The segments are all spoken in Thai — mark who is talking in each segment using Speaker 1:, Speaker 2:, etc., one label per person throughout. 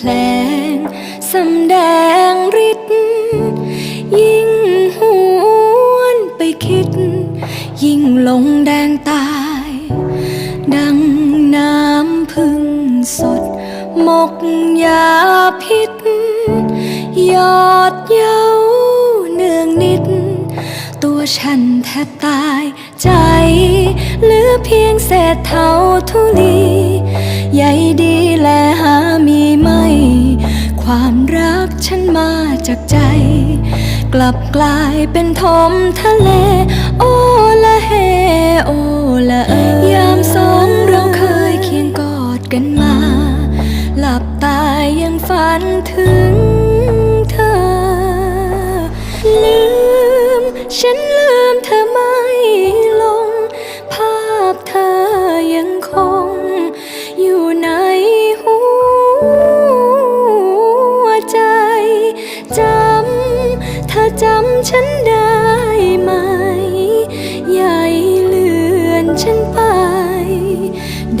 Speaker 1: แผลงสำแดงฤทธิ์ยิ่งหวนไปคิด ยิ่งลงแดงตาย ดังน้ำพึ่งสดมกยาพิษยอดเย้าเนืองนิด ตัวฉันแทบตายใจเหลือเพียงเศษเท่าทุลีใหญ่ดีและ ความรักฉันมาจากใจ กลับกลายเป็นทมทะเล โอละเฮ โอละเอยามสอง จำฉันได้ไหม ใหญ่เลือนฉันไป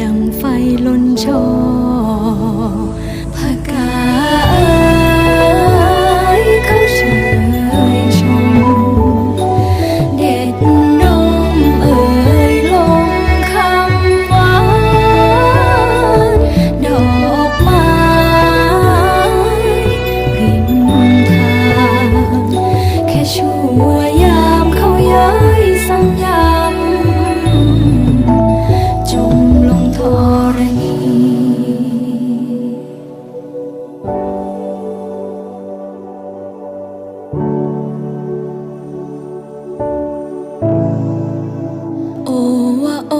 Speaker 1: ดังไฟลนชอ ค่ชั่วยามเขาย้ายสัญญำจมลงทรณีโอว่าโอ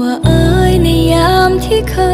Speaker 1: ว่าเอ้ยในยามที่เคย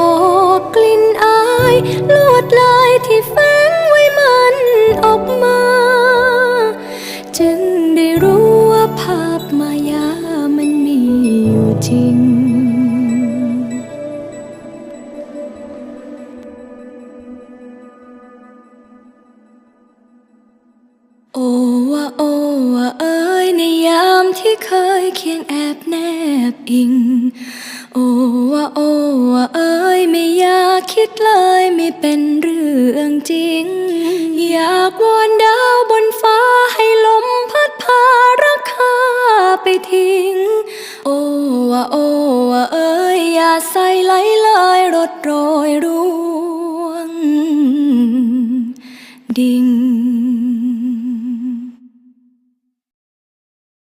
Speaker 1: ออกกลิ่นอายลวดลายที่แฝงไว้มันออกมา จึงได้รู้ว่าภาพมายามันมีอยู่จริงโอ้ว่าโอ้ว่าเอ้ยในยามที่เคยเคียงแอบแนบอิง ว่าโอ้ว่าเอ้ยไม่อยากคิดเลยไม่เป็นเรื่องจริง อยากวอนดาวบนฟ้าให้ลมพัดพารักข้าไปทิ้ง โอ้ว่าโอ้ว่าเอ้ยอย่าใส่ไหลเลยรถโรยร่วง ดิ่ง